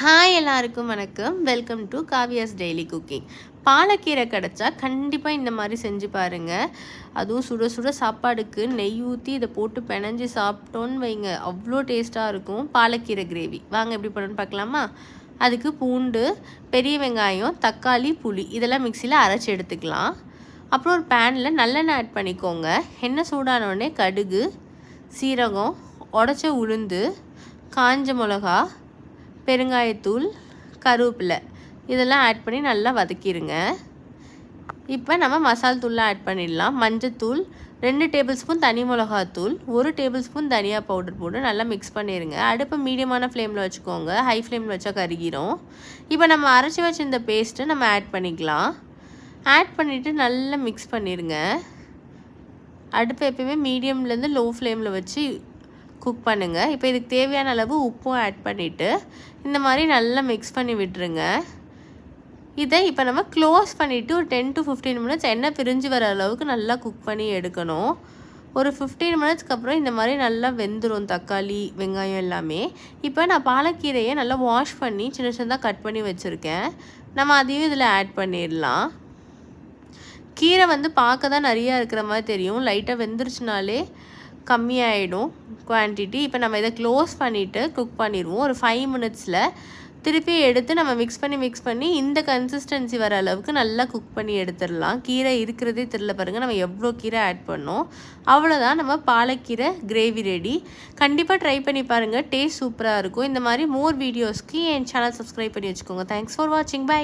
Hi எல்லாருக்கும் வணக்கம். Welcome to Kavya's daily cooking பாலக்கீரை கிடச்சா கண்டிப்பாக இந்த மாதிரி செஞ்சு பாருங்கள் அதுவும் சுட சுட சாப்பாடுக்கு நெய் ஊற்றி இதை போட்டு பிணைஞ்சு சாப்பிட்டோன்னு வைங்க. அவ்வளோ டேஸ்ட்டாக இருக்கும். பாலக்கீரை கிரேவி வாங்க எப்படி பண்ணணும்னு பார்க்கலாமா? அதுக்கு பூண்டு பெரிய வெங்காயம் தக்காளி புளி. இதெல்லாம் மிக்சியில் அரைச்சி எடுத்துக்கலாம். அப்புறம் ஒரு பேனில் நல்லெண்ணெய் ஆட் பண்ணிக்கோங்க. எண்ணெய் சூடானோடனே கடுகு சீரகம் உடச்ச உளுந்து காஞ்ச மிளகா பெருங்காயத்தூள் கருவேப்பிலை இதெல்லாம் ஆட் பண்ணி நல்லா வதக்கிடுங்க இப்போ நம்ம மசால் தூள்லாம் ஆட் பண்ணிடலாம். மஞ்சத்தூள் ரெண்டு டேபிள் ஸ்பூன் தனி மிளகாத்தூள் ஒரு டேபிள் ஸ்பூன் தனியா பவுடர் போட்டு நல்லா மிக்ஸ் பண்ணிடுங்க அடுப்பை மீடியமான ஃப்ளேமில் வச்சுக்கோங்க. ஹை ஃப்ளேமில் வச்சா கருகிரும். இப்போ நம்ம அரைச்சி வச்ச இந்த பேஸ்ட்டை நம்ம ஆட் பண்ணிக்கலாம். ஆட் பண்ணிவிட்டு நல்லா மிக்ஸ் பண்ணிடுங்க அடுப்பு எப்பயுமே மீடியம்லேருந்து லோ ஃப்ளேமில் வச்சு குக் பண்ணுங்கள் இப்போ இதுக்கு தேவையான அளவு உப்பும் ஆட் பண்ணிவிட்டு இந்த மாதிரி நல்லா மிக்ஸ் பண்ணி விட்டுருங்க. இதை இப்போ நம்ம க்ளோஸ் பண்ணிவிட்டு ஒரு டென் டு ஃபிஃப்டீன் மினிட்ஸ் எண்ணெய் பிரிஞ்சு வர அளவுக்கு நல்லா குக் பண்ணி எடுக்கணும். ஒரு ஃபிஃப்டீன் மினிட்ஸ்க்கு அப்புறம் இந்த மாதிரி நல்லா வெந்துடும் தக்காளி வெங்காயம் எல்லாமே. இப்போ நான் பாலக்கீரையை நல்லா வாஷ் பண்ணி சின்ன சின்னதாக கட் பண்ணி வச்சுருக்கேன். நம்ம அதையும் இதில் ஆட் பண்ணிடலாம். கீரை வந்து பார்க்க தான் நிறையா இருக்கிற மாதிரி தெரியும். லைட்டாக வெந்துருச்சுனாலே கம்மியாயிடும் குவான்டிட்டி இப்போ நம்ம இதை க்ளோஸ் பண்ணிவிட்டு குக் பண்ணிடுவோம் ஒரு ஃபைவ் மினிட்ஸில் திருப்பி எடுத்து நம்ம மிக்ஸ் பண்ணி மிக்ஸ் பண்ணி இந்த கன்சிஸ்டன்சி வர அளவுக்கு நல்லா குக் பண்ணி எடுத்துடலாம். கீரை இருக்கிறதே தெரில பாருங்கள் நம்ம எவ்வளோ கீரை ஆட் பண்ணோம். அவ்வளோதான் நம்ம பாலக்கீரை கிரேவி ரெடி கண்டிப்பாக ட்ரை பண்ணி பாருங்கள் டேஸ்ட் சூப்பராக இருக்கும். இந்த மாதிரி மோர் வீடியோஸ்க்கு என் சேனல் சப்ஸ்கிரைப் பண்ணி வச்சுக்கோங்க. தேங்க்ஸ் ஃபார் வாட்சிங் பை